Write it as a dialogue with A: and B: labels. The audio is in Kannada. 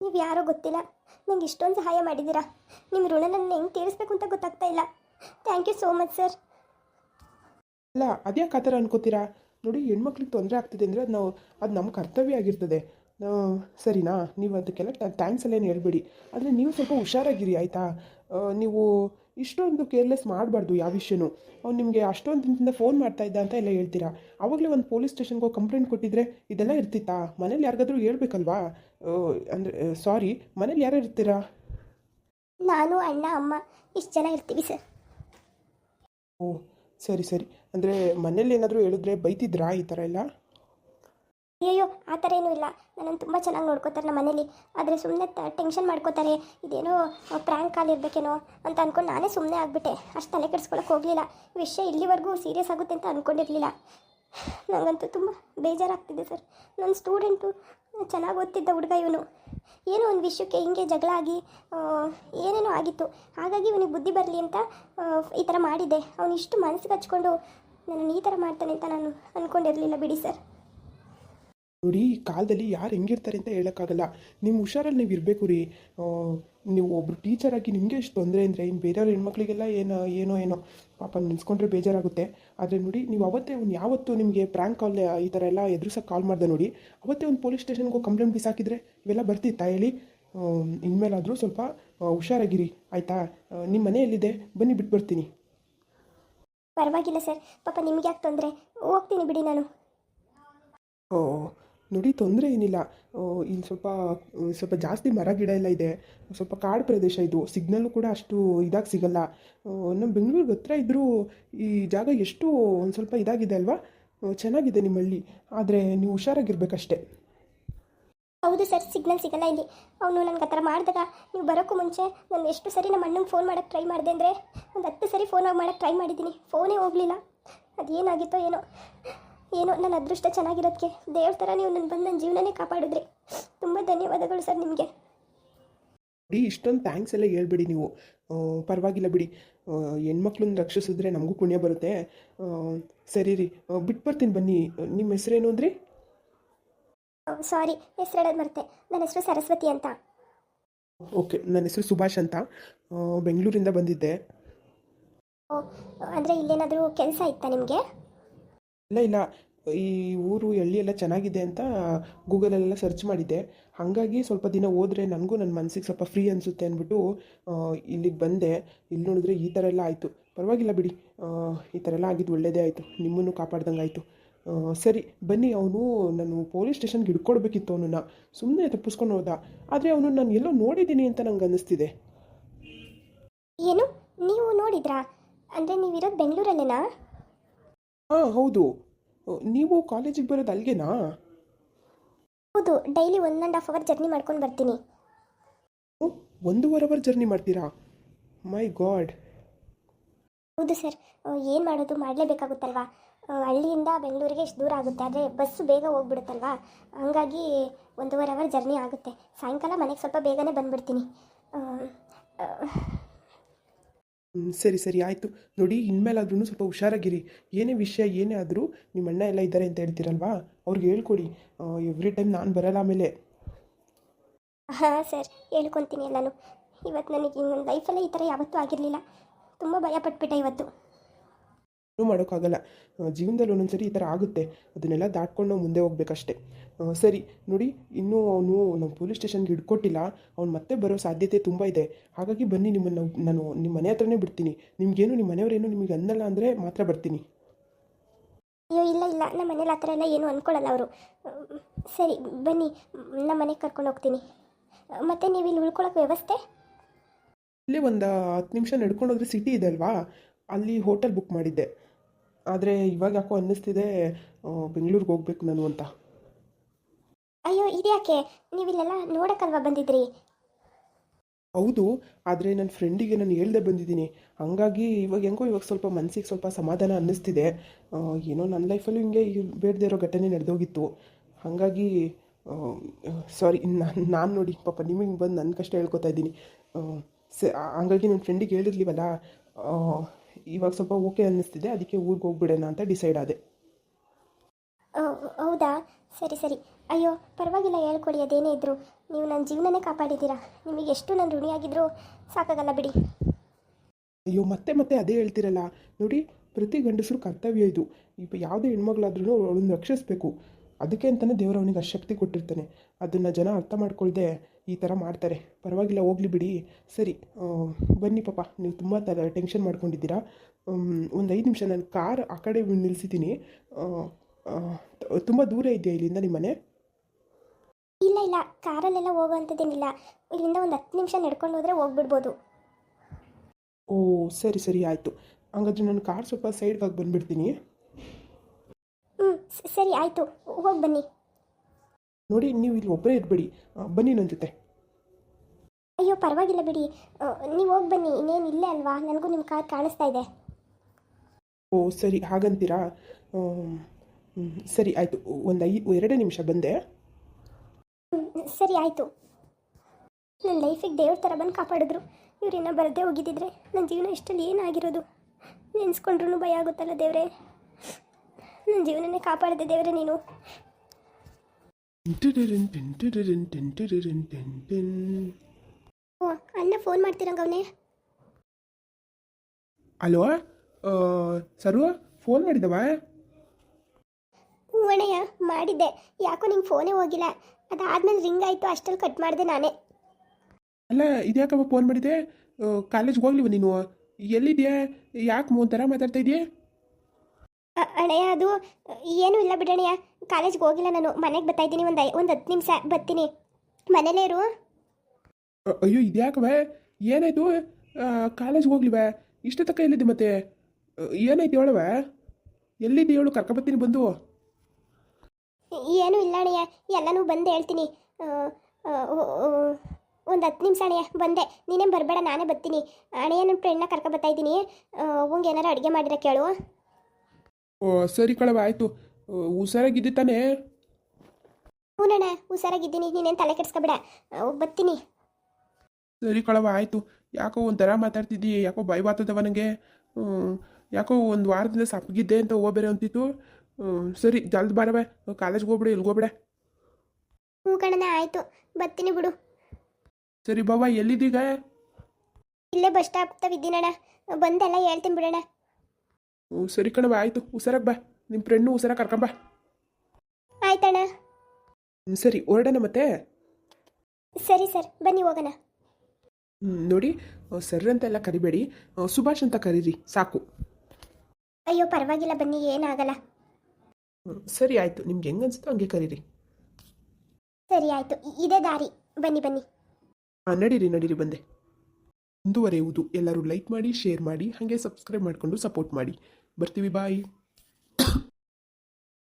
A: ನೀವು ಯಾರೋ ಗೊತ್ತಿಲ್ಲ. ನಂಗೆ ಇಷ್ಟೊಂದು ಸಹಾಯ ಮಾಡಿದ್ದೀರಾ? ನಿಮ್ಮ ಋಣ ನನ್ನ ಹೆಂಗೆ ತೀರಿಸ್ಬೇಕು ಅಂತ ಗೊತ್ತಾಗ್ತಾ ಇಲ್ಲ. Thank you so much sir
B: ಅಲ್ಲ, ಅದ್ಯಾಕೆ ಆ ಥರ ಅನ್ಕೋತೀರಾ? ನೋಡಿ, ಹೆಣ್ಮಕ್ಳಿಗೆ ತೊಂದರೆ ಆಗ್ತಿದೆ ಅಂದರೆ ಅದು ನಾವು ಅದು ನಮ್ಮ ಕರ್ತವ್ಯ ಆಗಿರ್ತದೆ. ಸರಿನಾ? ನೀವು ಅದಕ್ಕೆಲ್ಲ ಥ್ಯಾಂಕ್ಸ್ ಎಲ್ಲ ಏನು ಹೇಳ್ಬೇಡಿ. ಆದರೆ ನೀವು ಸ್ವಲ್ಪ ಹುಷಾರಾಗಿರಿ, ಆಯಿತಾ? ನೀವು ಇಷ್ಟೊಂದು ಕೇರ್ಲೆಸ್ ಮಾಡಬಾರ್ದು ಯಾವ ವಿಷಯನೂ. ಅವ್ನು ನಿಮಗೆ ಅಷ್ಟೊಂದು ದಿನದಿಂದ ಫೋನ್ ಮಾಡ್ತಾ ಇದ್ದ ಅಂತ ಎಲ್ಲ ಹೇಳ್ತೀರಾ? ಆವಾಗಲೇ ಒಂದು ಪೊಲೀಸ್ ಸ್ಟೇಷನ್ಗೆ ಕಂಪ್ಲೇಂಟ್ ಕೊಟ್ಟಿದ್ರೆ ಇದೆಲ್ಲ ಇರ್ತಿತ್ತಾ? ಮನೇಲಿ ಯಾರಿಗಾದ್ರೂ ಹೇಳ್ಬೇಕಲ್ವಾ? ಅಂದರೆ ಸಾರಿ ಮನೇಲಿ ಯಾರು ಇರ್ತೀರಾ?
A: ನಾನು ಅಣ್ಣ ಅಮ್ಮ ಇಷ್ಟು ಜನ ಇರ್ತೀವಿ ಸರ್.
B: ಓ ಸರಿ ಸರಿ. ಅಂದರೆ ಮನೇಲಿ ಏನಾದರೂ ಹೇಳಿದ್ರೆ ಬೈತಿದ್ರಾ ಈ ಥರ ಎಲ್ಲ?
A: ಅಯ್ಯೋ ಆ ಥರ ಏನೂ ಇಲ್ಲ. ನನ್ನನ್ನು ತುಂಬ ಚೆನ್ನಾಗಿ ನೋಡ್ಕೋತಾರೆ ನಮ್ಮ ಮನೇಲಿ. ಆದರೆ ಸುಮ್ಮನೆ ಟೆನ್ಷನ್ ಮಾಡ್ಕೋತಾರೆ. ಇದೇನೋ ಪ್ರ್ಯಾಂಕ್ ಕಾಲ್ ಇರಬೇಕೇನೋ ಅಂತ ಅಂದ್ಕೊಂಡು ನಾನೇ ಸುಮ್ಮನೆ ಆಗಿಬಿಟ್ಟೆ. ಅಷ್ಟು ತಲೆ ಕೆಡಿಸ್ಕೊಳಕ್ಕೆ ಹೋಗಲಿಲ್ಲ. ವಿಷಯ ಇಲ್ಲಿವರೆಗೂ ಸೀರಿಯಸ್ ಆಗುತ್ತೆ ಅಂತ ಅಂದ್ಕೊಂಡಿರಲಿಲ್ಲ ನನಗಂತೂ ತುಂಬ ಬೇಜಾರಾಗ್ತಿದೆ ಸರ್. ನನ್ನ ಸ್ಟೂಡೆಂಟು ಚೆನ್ನಾಗಿ ಓದ್ತಿದ್ದ ಹುಡುಗ ಇವನು. ಏನೋ ಒಂದು ವಿಷಯಕ್ಕೆ ಹಿಂಗೆ ಜಗಳ ಆಗಿ ಏನೇನೋ ಆಗಿತ್ತು. ಹಾಗಾಗಿ ಇವನಿಗೆ ಬುದ್ಧಿ ಬರಲಿ ಅಂತ ಈ ಥರ ಮಾಡಿದ್ದೆ ಅವನು ಇಷ್ಟು ಮನಸ್ಸಿಗೆ ಹಚ್ಕೊಂಡು ನನ್ನನ್ನು ಈ ಥರ ಮಾಡ್ತಾನೆ ಅಂತ ನಾನು ಅಂದ್ಕೊಂಡಿರಲಿಲ್ಲ ಬಿಡಿ ಸರ್.
B: ನೋಡಿ ಈ ಕಾಲದಲ್ಲಿ ಯಾರು ಹೆಂಗಿರ್ತಾರೆ ಅಂತ ಹೇಳೋಕ್ಕಾಗಲ್ಲ. ನಿಮ್ಮ ಹುಷಾರಲ್ಲಿ ನೀವು ಇರಬೇಕು ರೀ. ನೀವು ಒಬ್ರು ಟೀಚರ್ ಆಗಿ ನಿಮಗೆ ಎಷ್ಟು ತೊಂದರೆ ಅಂದರೆ ಇನ್ನು ಬೇರೆಯವ್ರ ಹೆಣ್ಮಕ್ಳಿಗೆಲ್ಲ ಏನು ಏನೋ ಏನೋ. ಪಾಪ ನೆನೆಸ್ಕೊಂಡ್ರೆ ಬೇಜಾರಾಗುತ್ತೆ. ಆದರೆ ನೋಡಿ ನೀವು ಅವತ್ತೇ ಒಂದು ಯಾವತ್ತು ನಿಮಗೆ ಪ್ರ್ಯಾಂಕ್ ಕಾಲ್ ಈ ಥರ ಎಲ್ಲ ಎದುರಿಸೋಕೆ ಕಾಲ್ ಮಾಡಿದೆ ನೋಡಿ ಅವತ್ತೇ ಒಂದು ಪೊಲೀಸ್ ಸ್ಟೇಷನ್ಗೆ ಕಂಪ್ಲೇಂಟ್ ಬಿಸಾಕಿದ್ರೆ ಇವೆಲ್ಲ ಬರ್ತಿತ್ತಾ ಹೇಳಿ? ಇನ್ಮೇಲಾದರೂ ಸ್ವಲ್ಪ ಹುಷಾರಾಗಿರಿ. ಆಯಿತಾ? ನಿಮ್ಮ ಮನೆಯಲ್ಲಿದೆ ಬನ್ನಿ ಬಿಟ್ಟು ಬರ್ತೀನಿ.
A: ಪರವಾಗಿಲ್ಲ ಸರ್. ಪಾಪ ನಿಮ್ಗೆ ಯಾಕೆ ತೊಂದರೆ? ಹೋಗ್ತೀನಿ ಬಿಡಿ ನಾನು.
B: ಓ ನೋಡಿ, ತೊಂದರೆ ಏನಿಲ್ಲ. ಇಲ್ಲಿ ಸ್ವಲ್ಪ ಸ್ವಲ್ಪ ಜಾಸ್ತಿ ಮರ, ಗಿಡ ಎಲ್ಲ ಇದೆ. ಸ್ವಲ್ಪ ಕಾಡು ಪ್ರದೇಶ ಇದು. ಸಿಗ್ನಲ್ಲು ಕೂಡ ಅಷ್ಟು ಇದಾಗಿ ಸಿಗಲ್ಲ. ನಮ್ಮ ಬೆಂಗಳೂರಿಗೆ ಹತ್ರ ಇದ್ದರೂ ಈ ಜಾಗ ಎಷ್ಟು ಒಂದು ಸ್ವಲ್ಪ ಇದಾಗಿದೆ ಅಲ್ವಾ? ಚೆನ್ನಾಗಿದೆ ನಿಮ್ಮ ಹಳ್ಳಿ ಆದರೆ ನೀವು ಹುಷಾರಾಗಿರ್ಬೇಕಷ್ಟೇ.
A: ಹೌದು ಸರ್ ಸಿಗ್ನಲ್ ಸಿಗಲ್ಲ ಇಲ್ಲಿ. ಅವನು ನನಗೆ ಆ ಥರ ಮಾಡಿದಾಗ ನೀವು ಬರೋಕ್ಕೂ ಮುಂಚೆ ನಾನು ಎಷ್ಟು ಸರಿ ನಮ್ಮ ಅಣ್ಣಂಗೆ ಫೋನ್ ಮಾಡೋಕ್ಕೆ ಟ್ರೈ ಮಾಡಿದೆ ಅಂದರೆ ಒಂದು ಹತ್ತು ಸರಿ ಫೋನ್ ಮಾಡೋಕ್ಕೆ ಟ್ರೈ ಮಾಡಿದ್ದೀನಿ. ಫೋನೇ ಹೋಗಲಿಲ್ಲ. ಅದೇನಾಗಿತ್ತೋ ಏನೋ. ಏನೋ ನನ್ನ ಅದೃಷ್ಟ ಚೆನ್ನಾಗಿರೋದಕ್ಕೆ ದೇವ್ರ ಥರ ನೀವು ನನ್ನ ಬಂದು ನನ್ನ ಜೀವನನೇ ಕಾಪಾಡಿದ್ರಿ. ತುಂಬ ಧನ್ಯವಾದಗಳು ಸರ್ ನಿಮಗೆ.
B: ಬಿಡಿ ಇಷ್ಟೊಂದು ಥ್ಯಾಂಕ್ಸ್ ಎಲ್ಲ ಹೇಳ್ಬಿಡಿ ನೀವು. ಪರವಾಗಿಲ್ಲ ಬಿಡಿ. ಹೆಣ್ಮಕ್ಳನ್ನ ರಕ್ಷಿಸಿದ್ರೆ ನಮಗೂ ಪುಣ್ಯ ಬರುತ್ತೆ. ಸರಿ ರೀ. ಬಿಟ್ಟು ಬರ್ತೀನಿ ಬನ್ನಿ. ನಿಮ್ಮ ಹೆಸರೇನು ಅಂದ್ರಿ?
A: ಸಾರಿ ಹೆಸರು ಹೇಳೋದು ಮರ್ತೆ. ನನ್ನ ಹೆಸರು ಸರಸ್ವತಿ ಅಂತ.
B: ಓಕೆ ನನ್ನ ಹೆಸರು ಸುಭಾಷ್ ಅಂತ. ಬೆಂಗಳೂರಿಂದ ಬಂದಿದ್ದೆ.
A: ಅಂದರೆ ಇಲ್ಲೇನಾದರೂ ಕೆಲಸ ಇತ್ತಾ ನಿಮಗೆ?
B: ಇಲ್ಲ ಇಲ್ಲ ಈ ಊರು ಹಳ್ಳಿ ಎಲ್ಲ ಚೆನ್ನಾಗಿದೆ ಅಂತ ಗೂಗಲಲ್ಲೆಲ್ಲ ಸರ್ಚ್ ಮಾಡಿದ್ದೆ. ಹಾಗಾಗಿ ಸ್ವಲ್ಪ ದಿನ ಹೋದರೆ ನನಗೂ ನನ್ನ ಮನಸ್ಸಿಗೆ ಸ್ವಲ್ಪ ಫ್ರೀ ಅನಿಸುತ್ತೆ ಅಂದ್ಬಿಟ್ಟು ಇಲ್ಲಿಗೆ ಬಂದೆ. ಇಲ್ಲಿ ನೋಡಿದ್ರೆ ಈ ಥರ ಎಲ್ಲ ಆಯಿತು. ಪರವಾಗಿಲ್ಲ ಬಿಡಿ. ಈ ಥರ ಎಲ್ಲ ಆಗಿದ್ದು ಒಳ್ಳೆಯದೇ ಆಯಿತು. ನಿಮ್ಮನ್ನು ಕಾಪಾಡ್ದಂಗೆ ಆಯಿತು. ಸರಿ, ಬನ್ನಿ. ಅವನು ನಾನು ಪೊಲೀಸ್ ಸ್ಟೇಷನ್ಗೆ ಹಿಡ್ಕೊಡ್ಬೇಕಿತ್ತು ಅವನನ್ನು. ಸುಮ್ಮನೆ ತಪ್ಪಿಸ್ಕೊಂಡು ಹೋದ. ಆದರೆ ಅವನು ನಾನು ಎಲ್ಲೋ ನೋಡಿದ್ದೀನಿ ಅಂತ ನಂಗೆ ಅನ್ನಿಸ್ತಿದೆ
A: ಏನು? ನೀವು ನೋಡಿದ್ರಾ? ಅಂದರೆ ನೀವಿರೋದು ಬೆಂಗಳೂರಲ್ಲೇನಾ?
B: ಹಾಂ ಹೌದು. ನೀವು ಕಾಲೇಜಿಗೆ ಬರೋದು ಅಲ್ಲಿಗೆನಾ
A: ಹೌದು daily one and half hour journey ಮಾಡ್ಕೊಂಡು ಬರ್ತೀನಿ.
B: ಓ, ಒಂದೂವರೆ ಅವರ್ ಜರ್ನಿ ಮಾಡ್ತೀರಾ? ಮೈ ಗಾಡ್.
A: ಹೌದು ಸರ್ ಏನು ಮಾಡೋದು ಮಾಡಲೇಬೇಕಾಗುತ್ತಲ್ವಾ? ಹಳ್ಳಿಯಿಂದ ಬೆಂಗಳೂರಿಗೆ ಇಷ್ಟು ದೂರ ಆಗುತ್ತೆ ಆದರೆ ಬಸ್ಸು ಬೇಗ ಹೋಗ್ಬಿಡುತ್ತಲ್ವಾ? ಹಂಗಾಗಿ ಒಂದೂವರೆ ಅವರ್ ಜರ್ನಿ ಆಗುತ್ತೆ. ಸಾಯಂಕಾಲ ಮನೆಗೆ ಸ್ವಲ್ಪ ಬೇಗನೆ ಬಂದುಬಿಡ್ತೀನಿ.
B: ಸರಿ ಸರಿ, ಆಯಿತು. ನೋಡಿ ಇನ್ಮೇಲಾದ್ರೂ ಸ್ವಲ್ಪ ಹುಷಾರಾಗಿರಿ. ಏನೇ ವಿಷಯ, ಏನೇ ಆದರೂ ನಿಮ್ಮ ಅಣ್ಣ ಎಲ್ಲ ಇದ್ದಾರೆ ಅಂತ ಹೇಳ್ತೀರಲ್ವಾ? ಅವ್ರಿಗೆ ಹೇಳ್ಕೊಡಿ. ಎವ್ರಿ ಟೈಮ್ ನಾನು ಬರಲ್ಲ ಆಮೇಲೆ.
A: ಹಾಂ, ಸರ್. ಹೇಳ್ಕೊತೀನಿ ಎಲ್ಲನೂ. ಇವತ್ತು ನನಗೆ ನನ್ನ ಲೈಫಲ್ಲೇ ಈ ಥರ ಯಾವತ್ತೂ ಆಗಿರಲಿಲ್ಲ. ತುಂಬ ಭಯ ಪಟ್ಬಿಟ್ಟೆ ಇವತ್ತು.
B: ಮಾಡೋಕ್ಕಾಗಲ್ಲ. ಜೀವನದಲ್ಲಿ ಒಂದೊಂದ್ಸರಿ ಈ ಥರ ಆಗುತ್ತೆ. ಅದನ್ನೆಲ್ಲ ದಾಟ್ಕೊಂಡು ನಾವು ಮುಂದೆ ಹೋಗ್ಬೇಕಷ್ಟೆ. ಸರಿ ನೋಡಿ ಇನ್ನೂ ಅವನು ನಮ್ಮ ಪೊಲೀಸ್ ಸ್ಟೇಷನ್ಗೆ ಹಿಡ್ಕೊಟ್ಟಿಲ್ಲ. ಅವ್ನು ಮತ್ತೆ ಬರೋ ಸಾಧ್ಯತೆ ತುಂಬ ಇದೆ. ಹಾಗಾಗಿ ಬನ್ನಿ ನಿಮ್ಮನ್ನು ನಾನು ನಿಮ್ಮ ಮನೆ ಹತ್ರನೇ ಬಿಡ್ತೀನಿ. ನಿಮಗೇನು ನಿಮ್ಮ ಮನೆಯವರೇನು ನಿಮಗೆ ಅನ್ನಲ್ಲ ಅಂದರೆ ಮಾತ್ರ ಬರ್ತೀನಿ.
A: ಅಯ್ಯೋ ಇಲ್ಲ ಇಲ್ಲ. ನಮ್ಮ ಮನೇಲಿ ಆ ಥರ ಎಲ್ಲ ಏನು ಅಂದ್ಕೊಳ್ಳಲ್ಲ ಅವರು. ಸರಿ ಬನ್ನಿ. ನಮ್ಮ ಮನೆಗೆ ಕರ್ಕೊಂಡು ಹೋಗ್ತೀನಿ. ಮತ್ತೆ ನೀವು ಇಲ್ಲಿ ಉಳ್ಕೊಳ್ಳೋಕೆ ವ್ಯವಸ್ಥೆ?
B: ಇಲ್ಲಿ ಒಂದು ಹತ್ತು ನಿಮಿಷ ನಡ್ಕೊಂಡು ಹೋದ್ರೆ ಸಿಟಿ ಇದೆ ಅಲ್ವಾ? ಅಲ್ಲಿ ಹೋಟೆಲ್ ಬುಕ್ ಮಾಡಿದ್ದೆ. ಆದರೆ ಇವಾಗ ಯಾಕೋ ಅನ್ನಿಸ್ತಿದೆ ಬೆಂಗಳೂರಿಗೆ ಹೋಗ್ಬೇಕು ನಾನು ಅಂತ.
A: ಅಯ್ಯೋ ಇದ್ಯಾಕೆ ನೀವು ಇಲ್ಲೆಲ್ಲ ನೋಡೋಕ್ಕಲ್ವಾ ಬಂದಿದ್ರಿ?
B: ಹೌದು ಆದರೆ ನನ್ನ ಫ್ರೆಂಡಿಗೆ ನಾನು ಹೇಳ್ದೆ ಬಂದಿದ್ದೀನಿ. ಹಂಗಾಗಿ ಇವಾಗ ಹೆಂಗೋ ಇವಾಗ ಸ್ವಲ್ಪ ಮನಸ್ಸಿಗೆ ಸ್ವಲ್ಪ ಸಮಾಧಾನ ಅನ್ನಿಸ್ತಿದೆ. ಆ, ಏನೋ ನನ್ನ ಲೈಫಲ್ಲೂ ಹಿಂಗೆ ಬೇಡದೆ ಇರೋ ಘಟನೆ ನಡೆದೋಗಿತ್ತು. ಹಾಗಾಗಿ ಸಾರಿ ನಾನು ನಾನು ನೋಡಿ ಪಾಪ ನಿಮಗೆ ಬಂದು ನನ್ನ ಕಷ್ಟ ಹೇಳ್ಕೊತಾ ಇದ್ದೀನಿ. ಆ, ಸ ಹಂಗಾಗಿ ನನ್ನ ಫ್ರೆಂಡಿಗೆ ಹೇಳಿರ್ಲಿವಲ್ಲ ಆ, ಇವಾಗ ಸ್ವಲ್ಪ ಓಕೆ ಅನ್ನಿಸ್ತಿದೆ. ಅದಕ್ಕೆ ಊರಿಗೆ ಹೋಗ್ಬಿಡೋಣ ಅಂತ ಡಿಸೈಡ್ ಆದೆ.
A: ಓ, ಹೌದಾ? ಸರಿ ಸರಿ. ಅಯ್ಯೋ ಪರವಾಗಿಲ್ಲ ಹೇಳ್ಕೊಡಿ. ಅದೇನೇ ಇದ್ರು. ನೀವು ನನ್ನ ಜೀವನನೇ ಕಾಪಾಡಿದ್ದೀರಾ? ನಿಮಗೆ ಎಷ್ಟು ನಾನು ಋಣಿಯಾಗಿದ್ರು ಸಾಕಾಗಲ್ಲ ಬಿಡಿ.
B: ಅಯ್ಯೋ ಮತ್ತೆ ಮತ್ತೆ ಅದೇ ಹೇಳ್ತಿರಲ್ಲ. ನೋಡಿ ಪ್ರತಿ ಗಂಡಸರು ಕರ್ತವ್ಯ ಇದು. ಈಗ ಯಾವುದೇ ಹೆಣ್ಮಗಳಾದ್ರೂ ಅವಳನ್ನು ರಕ್ಷಿಸಬೇಕು. ಅದಕ್ಕೆ ಅಂತಲೇ ದೇವರು ಅವನಿಗೆ ಅಶಕ್ತಿ ಕೊಟ್ಟಿರ್ತಾನೆ. ಅದನ್ನು ಜನ ಅರ್ಥ ಮಾಡ್ಕೊಳ್ದೆ ಈ ಥರ ಮಾಡ್ತಾರೆ. ಪರವಾಗಿಲ್ಲ ಹೋಗ್ಲಿ ಬಿಡಿ. ಸರಿ ಬನ್ನಿ ಪಾಪ ನೀವು ತುಂಬ ತರ ಟೆನ್ಷನ್ ಮಾಡ್ಕೊಂಡಿದ್ದೀರಾ. ಒಂದು ಐದು ನಿಮಿಷ ನಾನು ಕಾರ್ ಆ ಕಡೆ ನಿಲ್ಲಿಸಿದ್ದೀನಿ ತುಂಬ ದೂರ ಇದೆಯಾ ಇಲ್ಲಿಂದ ನಿಮ್ಮ ಮನೆ?
A: ಇಲ್ಲ ಇಲ್ಲ ಕಾರಲ್ಲೆಲ್ಲ ಹೋಗೋವಂಥದ್ದೇನಿಲ್ಲ. ಇಲ್ಲಿಂದ ಒಂದು ಹತ್ತು ನಿಮಿಷ ನಡ್ಕೊಂಡು ಹೋದರೆ ಹೋಗ್ಬಿಡ್ಬೋದು.
B: ಓ ಸರಿ ಸರಿ ಆಯಿತು. ಹಂಗಾದ್ರೆ ನಾನು ಕಾರ್ ಸ್ವಲ್ಪ ಸೈಡ್ಗಾಗಿ ಬಂದುಬಿಡ್ತೀನಿ.
A: ಹ್ಞೂ ಸರಿ ಆಯಿತು. ಹೋಗಿ ಬನ್ನಿ.
B: ನೋಡಿ ನೀವು ಇಲ್ಲಿ ಒಬ್ಬರೇ ಇರಬೇಡಿ. ಬನ್ನಿ ನನ್ನ ಜೊತೆ.
A: ಅಯ್ಯೋ ಪರವಾಗಿಲ್ಲ ಬಿಡಿ. ನೀವು ಹೋಗಿ ಬನ್ನಿ. ಇನ್ನೇನು ಇಲ್ಲೇ ಅಲ್ವಾ? ನನಗೂ ನಿಮ್ಮ ಕಾರ್ ಕಾಣಿಸ್ತಾ ಇದೆ.
B: ಓ ಸರಿ. ಹಾಗಂತೀರಾ? ಸರಿ ಆಯಿತು. ಒಂದು ಐ ಎರಡೇ ನಿಮಿಷ ಬಂದೆ.
A: ಸರಿ ಆಯಿತು. ನನ್ನ ಲೈಫಿಗೆ ದೇವ್ರ ಥರ ಬಂದು ಕಾಪಾಡಿದ್ರು. ಇವ್ರೇನೋ ಬರದೇ ಹೋಗಿದ್ದಿದ್ರೆ ನನ್ನ ಜೀವನ ಇಷ್ಟಲ್ಲಿ ಏನಾಗಿರೋದು? ನೆನೆಸ್ಕೊಂಡ್ರೂ ಭಯ ಆಗುತ್ತಲ್ಲ ದೇವ್ರೆ? ನನ್ನ ಜೀವನನೇ ಕಾಪಾಡಿದೆ ದೇವ್ರೆ ನೀನು. ಓ ಅಣ್ಣ ಫೋನ್ ಮಾಡ್ತಿರಂಗವನೇ
B: ಅಲೋ ಸರ್ವ ಫೋನ್ ಮಾಡಿದವಾ?
A: ಹ್ಞೂ ಅಣ್ಣಯ್ಯ ಮಾಡಿದ್ದೆ. ಯಾಕೋ ನಿಂಗೆ ಫೋನೇ ಹೋಗಿಲ್ಲ. ಅದಾದ್ಮೇಲೆ ರಿಂಗ್ ಆಯಿತು ಅಷ್ಟಲ್ಲಿ ಕಟ್ ಮಾಡಿದೆ ನಾನೇ.
B: ಅಲ್ಲ ಇದ್ಯಾಕಮ್ಮ ಫೋನ್ ಮಾಡಿದೆ ಕಾಲೇಜ್ಗೆ ಹೋಗ್ಲಿವ ನೀನು? ಎಲ್ಲಿದೆಯಾ? ಯಾಕೆ ಒಂಥರ ಮಾತಾಡ್ತಾ ಇದೆಯಾ
A: ಅ- ಅಣ್ಣಯ್ಯ ಅದು ಏನೂ ಇಲ್ಲ ಬಿಡಣ್ಣಯ್ಯ. ಕಾಲೇಜ್ಗೆ ಹೋಗಿಲ್ಲ ನಾನು. ಮನೆಗೆ ಬರ್ತಾ ಇದ್ದೀನಿ ಒಂದು ಒಂದು ಹತ್ತು ನಿಮಿಷ ಬರ್ತೀನಿ. ಮನೇಲೇ ಇರು.
B: ಅಯ್ಯೋ ಇದ್ಯಾಕವೆ ಏನಾಯ್ತು? ಕಾಲೇಜ್ಗೆ ಹೋಗ್ಲಿವೆ ಇಷ್ಟ ತಕ್ಕ ಎಲ್ಲಿದ್ದೆ ಮತ್ತೆ? ಏನಾಯ್ತು ಹೇಳವ ಎಲ್ಲಿದ್ದೆ ಹೇಳು ಕರ್ಕೊಬತ್ತೀನಿ ಬಂದು.
A: ಏನೂ ಇಲ್ಲ ಅಣ್ಣಯ್ಯ ಎಲ್ಲನೂ ಬಂದು ಹೇಳ್ತೀನಿ. ಒಂದು ಹತ್ತು ನಿಮಿಷ ಅಣ್ಣಯ್ಯ ಬಂದೆ. ನೀನೇನು ಬರಬೇಡ ನಾನೇ ಬರ್ತೀನಿ. ಅಣ್ಣ ನನ್ನ ಫ್ರೆಂಡ್ನ ಕರ್ಕೊ ಬರ್ತಾ ಇದ್ದೀನಿ? ಅವಂಗೆ ಏನಾರು ಅಡುಗೆ ಮಾಡಿರ ಕೇಳು.
B: ಓ ಸರಿ ಕಳವ ಆಯಿತು. ಹುಷಾರಾಗಿದ್ದೆ ತಾನೇ?
A: ಹ್ಞೂನಣ್ಣ ಹುಷಾರಾಗಿದ್ದೀನಿ. ನೀನೇನು ತಲೆ ಕೆಡಿಸ್ಕೊಬೇಡ. ಬರ್ತೀನಿ.
B: ಸರಿ ಕಳವ ಆಯಿತು. ಯಾಕೋ ಒಂಥರ ಮಾತಾಡ್ತಿದ್ದಿ ಯಾಕೋ ಭಯ ಬಾತದವ ನನಗೆ ಯಾಕೋ ಒಂದು ವಾರದಿಂದ ಸಪ್ಪಗಿದ್ದೆ ಅಂತ ಹೋಗ್ಬೇರೆ ಅಂತಿತ್ತು. ಸರಿ ಜಲ್ದಿ ಬಾರವೆ ಕಾಲೇಜ್ಗೆ ಹೋಗ್ಬಿಡು ಇಲ್ಲಿಗೆ ಹೋಗ್ಬೇಡ.
A: ಹ್ಞೂ ಕಣಣ್ಣ ಆಯಿತು. ಬರ್ತೀನಿ ಬಿಡು.
B: ಸರಿ ಬಾಬಾ ಎಲ್ಲಿದ್ದೀಗ?
A: ಇಲ್ಲೇ ಬಸ್ ಸ್ಟಾಪ್ ಇದ್ದೀನಣ್ಣ. ಬಂದೆಲ್ಲ ಹೇಳ್ತೀನಿ ಬಿಡೋಣ
B: ಹ್ಞೂ ಸರಿ ಕಣವ ಆಯಿತು. ಹುಷಾರಾಗಿ ಬಾ. ನಿಮ್ಮ ಫ್ರೆಂಡ್ನು ಹುಷಾರಾಗಿ ಕರ್ಕೊಂಬ
A: ಆಯ್ತಣ್ಣ.
B: ಸರಿ ಹೊರಡೋಣ ಮತ್ತೆ?
A: ಸರಿ ಸರ್ ಬನ್ನಿ ಹೋಗೋಣ.
B: ನೋಡಿ ಸರ್ ಅಂತೆಲ್ಲ ಕರಿಬೇಡಿ. ಆ, ಸುಭಾಷ್ ಅಂತ ಕರೀರಿ ಸಾಕು.
A: ಅಯ್ಯೋ ಪರವಾಗಿಲ್ಲ ಬನ್ನಿ ಏನಾಗಲ್ಲ.
B: ಸರಿ ಆಯಿತು ನಿಮ್ಗೆ ಹೆಂಗೆ ಅನ್ಸುತ್ತೋ ಹಂಗೆ ಕರೀರಿ.
A: ಸರಿ ಆಯಿತು ಇದೇ ದಾರಿ ಬನ್ನಿ ಬನ್ನಿ.
B: ಹಾಂ ನಡೀರಿ ನಡೀರಿ ಬಂದೆ. ಮುಂದುವರೆಯುವುದು. ಎಲ್ಲರೂ ಲೈಕ್ ಮಾಡಿ ಶೇರ್ ಮಾಡಿ ಹಾಗೆ ಸಬ್ಸ್ಕ್ರೈಬ್ ಮಾಡಿಕೊಂಡು ಸಪೋರ್ಟ್ ಮಾಡಿ. ಬರ್ತೀವಿ ಬಾಯ್.